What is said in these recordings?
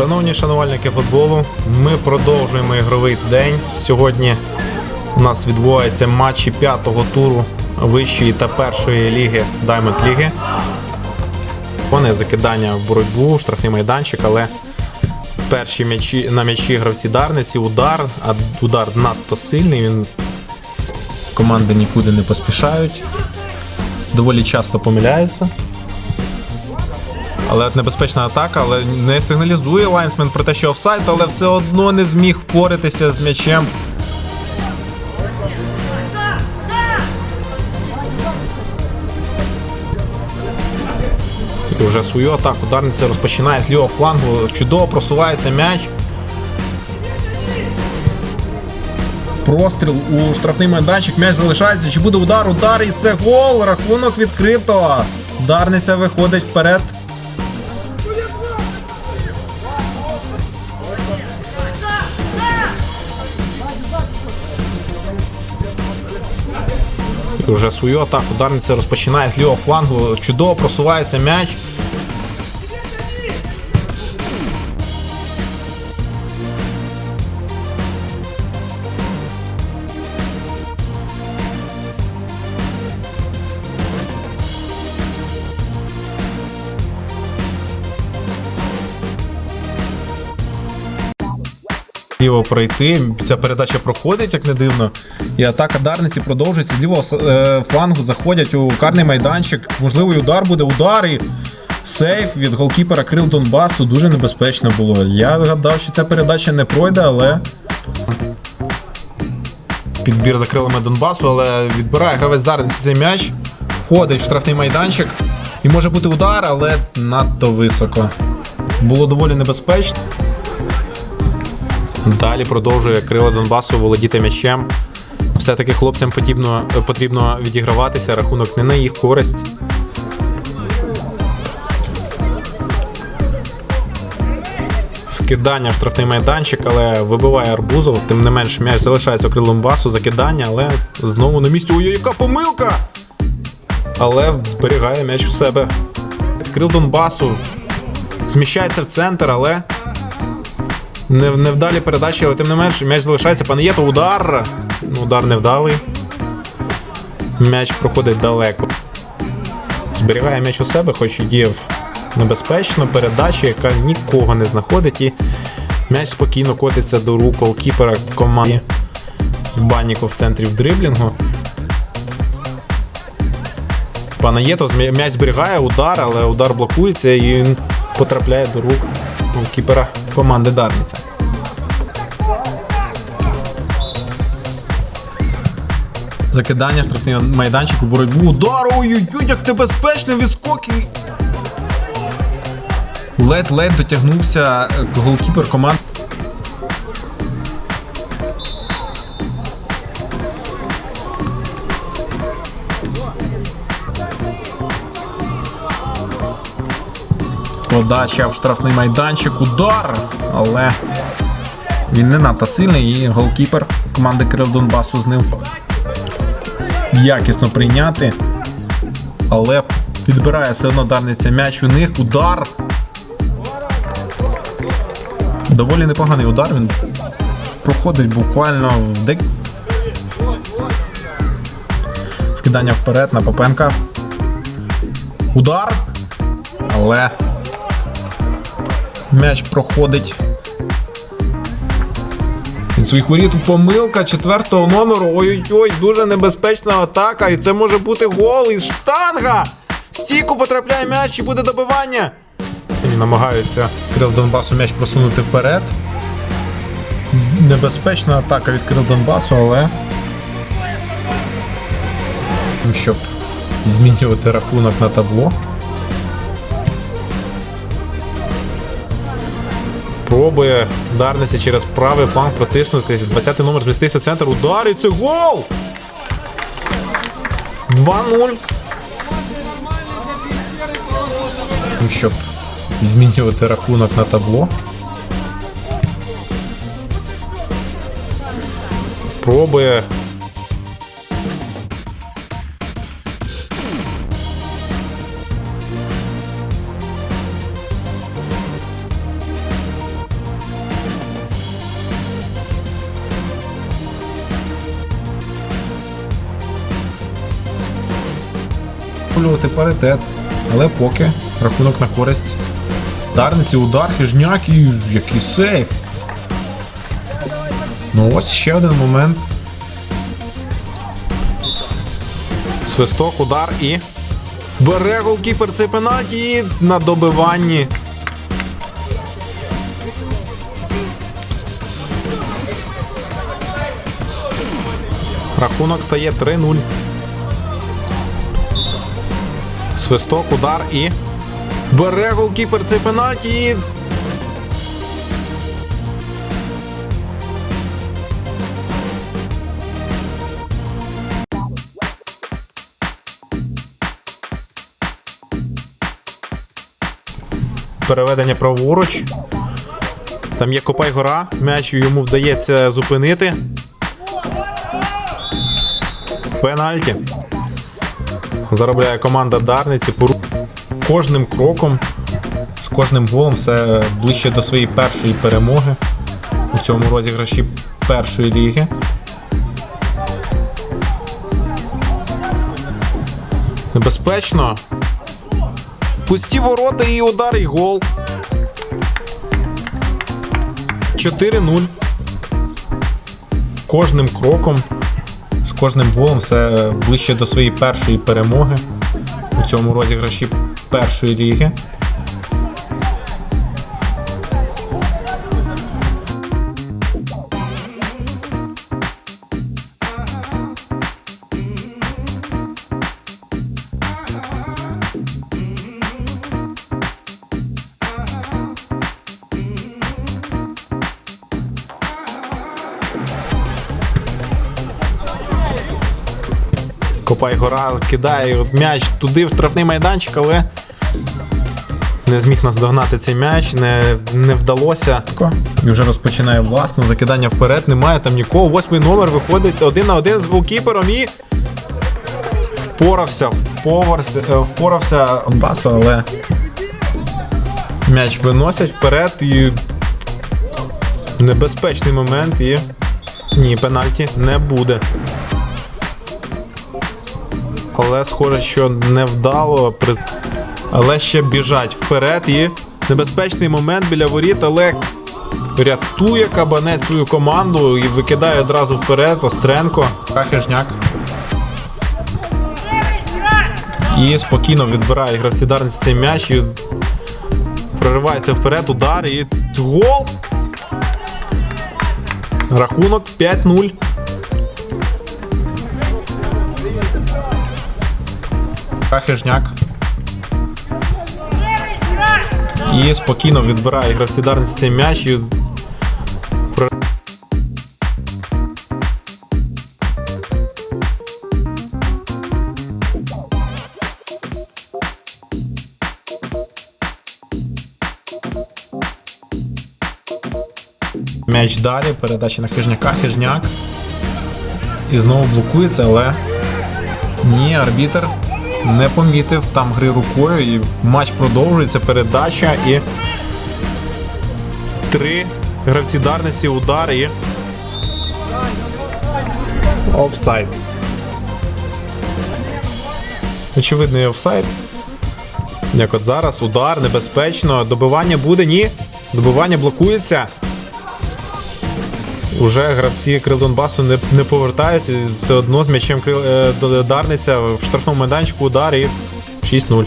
Шановні шанувальники футболу, ми продовжуємо ігровий день. Сьогодні у нас відбуваються матчі п'ятого туру вищої та першої ліги Diamond Ліги. Вони закидання в боротьбу, штрафний майданчик, але перші м'ячі на м'ячі гравці Дарниці, удар, а удар надто сильний. Він команди нікуди не поспішають. Доволі часто помиляються. Але небезпечна атака, але не сигналізує лайнсмен про те, що офсайд, але все одно не зміг впоратися з м'ячем. І вже свою атаку ударниця розпочинає з лівого флангу. Чудово просувається м'яч. Простріл у штрафний майданчик, м'яч залишається. Чи буде удар? Удар і це гол! Рахунок відкрито. Ударниця виходить вперед. Вже свою атаку Дарниця розпочинає з лівого флангу. Чудово просувається м'яч. Ліво пройти. Ця передача проходить, як не дивно. І атака Дарниці продовжується. З лівого е, флангу заходять у карний майданчик. Можливий удар буде. Удар і сейф від голкіпера Крил Донбасу. Дуже небезпечно було. Я гадав, що ця передача не пройде, але. Підбір за крилами Донбасу, але відбирає гравець Дарниці цей м'яч. Входить в штрафний майданчик. І може бути удар, але надто високо. Було доволі небезпечно. Далі продовжує крила Донбасу володіти м'ячем. Все-таки хлопцям потрібно, потрібно відіграватися, рахунок не на їх користь. Вкидання штрафний майданчик, але вибиває Арбузов. Тим не менш, м'яч залишається у крилу Донбасу, закидання, але знову на місці. Ой, яка помилка! Але зберігає м'яч у себе. Крил Донбасу зміщається в центр, але невдалі передачі, але тим не менше, м'яч залишається. Пане Єто, удар. Ну, удар невдалий. М'яч проходить далеко. Зберігає м'яч у себе, хоч і діяв небезпечно. Передача, яка нікого не знаходить. І м'яч спокійно котиться до рук голкіпера команди Баніко в центрі в дриблінгу. Панаєтов м'яч зберігає удар, але удар блокується і він потрапляє до рук голкіпера команди Дарниця. Закидання, штрафний майданчик у боротьбу. Удар! Ой-ой-ой, як небезпечно відскоки. Ледь-ледь дотягнувся голкіпер команди. Подача в штрафний майданчик, удар, але він не надто сильний і голкіпер команди Крил Донбасу з ним якісно прийняти. Але відбирає все одно дарниця м'яч у них. Удар. Доволі непоганий удар. Він проходить буквально в дек... Вкидання вперед на Попенка. Удар. Але М'яч проходить. Від своїх воріт помилка четвертого номеру. Ой-ой-ой, дуже небезпечна атака. І це може бути гол із штанга. Стійку потрапляє м'яч і буде добивання. І намагаються Крил Донбасу м'яч просунути вперед. Небезпечна атака від Крил Донбасу, але. Щоб змінювати рахунок на табло. Пробує ударниця через правий фланг протиснутися. 20-й номер змістився в центр. Удар це гол! 2-0. Щоб змінювати рахунок на табло. Пробує встановлювати паритет. Але поки рахунок на користь Дарниці, удар, хижняк і який сейф. Ну ось ще один момент. Свисток, удар і. Бере голкіпер цей пенальті на добиванні. Рахунок стає 3-0. Свисток, удар і. Бере голкіпер цей пенальті і. Переведення праворуч. Там є Копай гора, м'яч йому вдається зупинити. Пенальті. Заробляє команда Дарниці. Пору- Кожним кроком, з кожним голом все ближче до своєї першої перемоги у цьому розіграші першої ліги. Небезпечно. Пусті ворота і удар, і гол. 4-0. Кожним кроком, кожним голом все ближче до своєї першої перемоги у цьому розіграші першої ліги. Копай гора кидає м'яч туди в штрафний майданчик, але не зміг наздогнати цей м'яч, не, не вдалося. І вже розпочинає власну закидання вперед. Немає там нікого. Восьмий номер виходить один на один з голкіпером і впорався, впорався, е, впорався Басу, але м'яч виносять вперед і небезпечний момент і ні, пенальті не буде. Але схоже, що невдало. Але ще біжать вперед і небезпечний момент біля воріт, але рятує кабанець свою команду і викидає одразу вперед Остренко. Хижняк. І спокійно відбирає гравці цей м'яч і проривається вперед, удар і гол. Рахунок 5-0. Хижняк. І спокійно відбирає гравці цей м'яч і М'яч далі, передача на хижняка, хижняк. І знову блокується, але ні, арбітер не помітив там гри рукою, і матч продовжується. Передача і три гравці Дарниці, удар і. Офсайд. Очевидний офсайд. Як от зараз, удар, небезпечно. Добивання буде, ні. Добивання блокується. Уже гравці Крил Донбасу не, не повертаються. Все одно з м'ячем Крил е, Дарниця в штрафному майданчику удар і 6-0.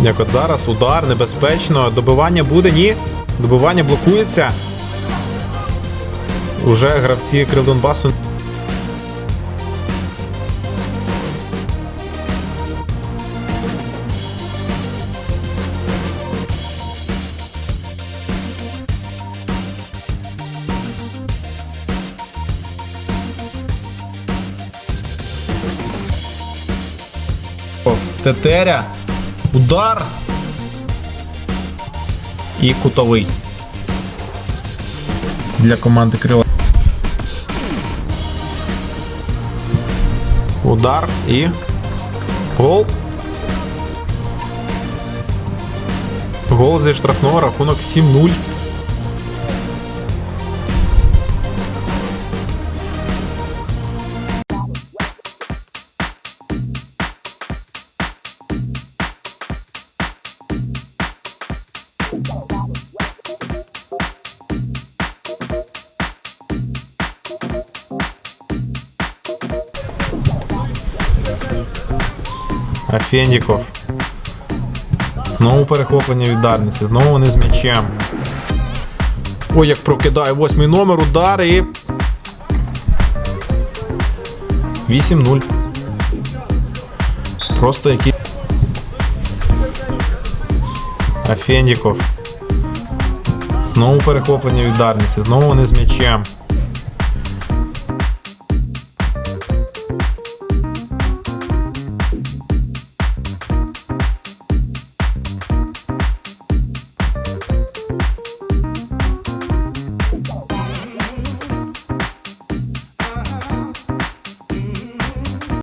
Як от зараз, удар, небезпечно. Добивання буде, ні. Добивання блокується. Уже гравці Крил Донбасу Тетеря. Удар. І кутовий. Для команди крила. Удар і. Гол. Гол зі штрафного рахунок 7-0. Афендіков. Знову перехоплення від Дарниці. Знову вони з м'ячем. Ой, як прокидає восьмий номер, удар і. 8-0. Просто які. Афендіков. Знову перехоплення від Дарниці. Знову вони з м'ячем.